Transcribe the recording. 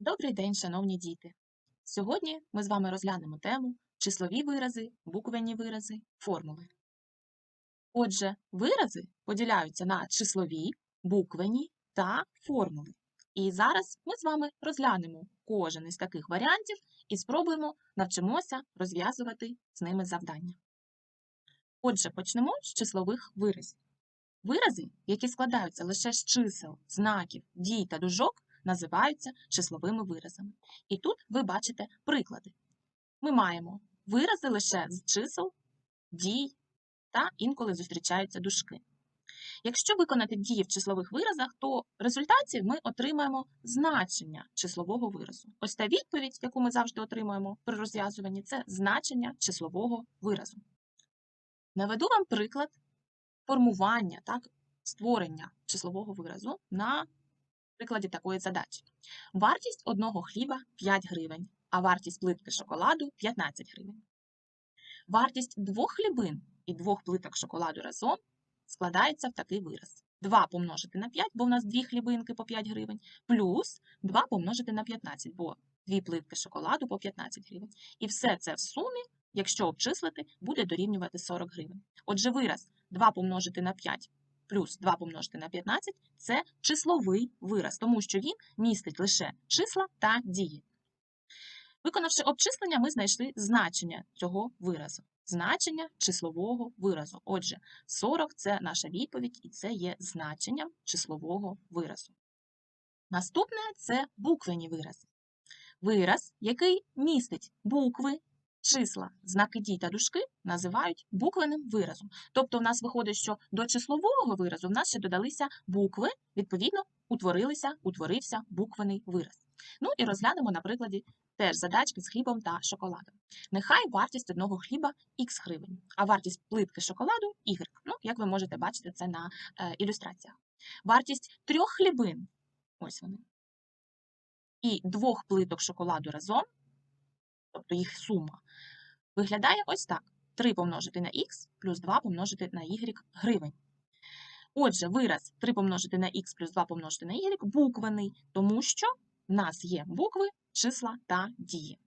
Добрий день, шановні діти! Сьогодні ми з вами розглянемо тему числові вирази, буквенні вирази, формули. Отже, вирази поділяються на числові, буквенні та формули. І зараз ми з вами розглянемо кожен із таких варіантів і спробуємо навчимося розв'язувати з ними завдання. Отже, почнемо з числових виразів. Вирази, які складаються лише з чисел, знаків, дій та дужок, називаються числовими виразами. І тут ви бачите приклади. Ми маємо вирази лише з чисел, дій та інколи зустрічаються дужки. Якщо виконати дії в числових виразах, то в результаті ми отримаємо значення числового виразу. Ось та відповідь, яку ми завжди отримуємо при розв'язуванні, це значення числового виразу. Наведу вам приклад формування, так, створення числового виразу на прикладі такої задачі. Вартість одного хліба 5 гривень, а вартість плитки шоколаду 15 гривень. Вартість двох хлібин і двох плиток шоколаду разом складається в такий вираз. 2 помножити на 5, бо в нас дві хлібинки по 5 гривень, плюс 2 помножити на 15, бо дві плитки шоколаду по 15 гривень. І все це в сумі, якщо обчислити, буде дорівнювати 40 гривень. Отже, вираз 2 помножити на 5 плюс 2 помножити на 15 – це числовий вираз, тому що він містить лише числа та дії. Виконавши обчислення, ми знайшли значення цього виразу. Значення числового виразу. Отже, 40 – це наша відповідь, і це є значенням числового виразу. Наступне – це буквені вирази. Вираз, який містить букви, числа, знаки дій та дужки називають буквеним виразом. Тобто в нас виходить, що до числового виразу в нас ще додалися букви, відповідно, утворилися, утворився буквений вираз. Ну і розглянемо на прикладі теж задачки з хлібом та шоколадом. Нехай вартість одного хліба х гривень, а вартість плитки шоколаду y. Ну, як ви можете бачити це на е, ілюстраціях. Вартість трьох хлібин, ось вони, і двох плиток шоколаду разом тобто їх сума, виглядає ось так: 3 помножити на х плюс 2 помножити на y гривень. Отже, вираз 3 помножити на х плюс 2 помножити на y буквений, тому що в нас є букви, числа та дії.